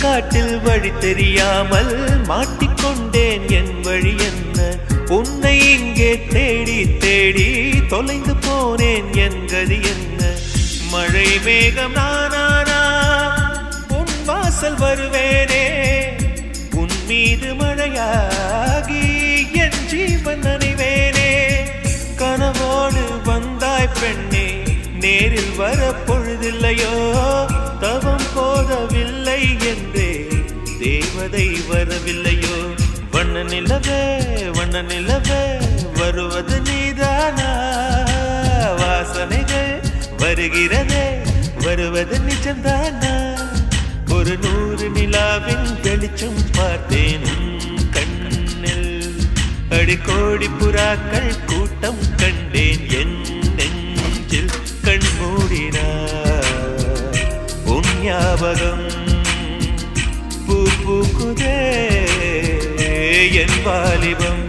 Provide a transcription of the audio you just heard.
காட்டில் வழி தெரியாமல் மாட்டிக்கொண்டேன். என் வழி என்ன? உன்னை இங்கே தேடி தேடி தொலைந்து போனேன். என் கதி என்ன? மழை மேகம் நானானா? உன் வாசல் வருவேனே? உன் மீது மழையாகி என் ஜீவன் நனைவேனே? கனவோடு வந்தாய் பெண்ணே நேரில் வர பொழுதில்லையோ தவம் போதவில்லை என்றே தேவதை வரவில்லையோ? வண்ண நிலவே வண்ண நிலவே வருவது நீதானா? வாசனைகள் வருகிறதே வருவது நிஜம்தானா? ஒரு நூறு நிலாவின் வெளிச்சம் பார்த்தேன் கண்ணில். அடிக்கோடி புறாக்கள் கூட்டம் கண்டேன் என் நெஞ்சில் கண் மூடினார். உன் ஞாபகம் பூக்குதே என் வாலிபம்.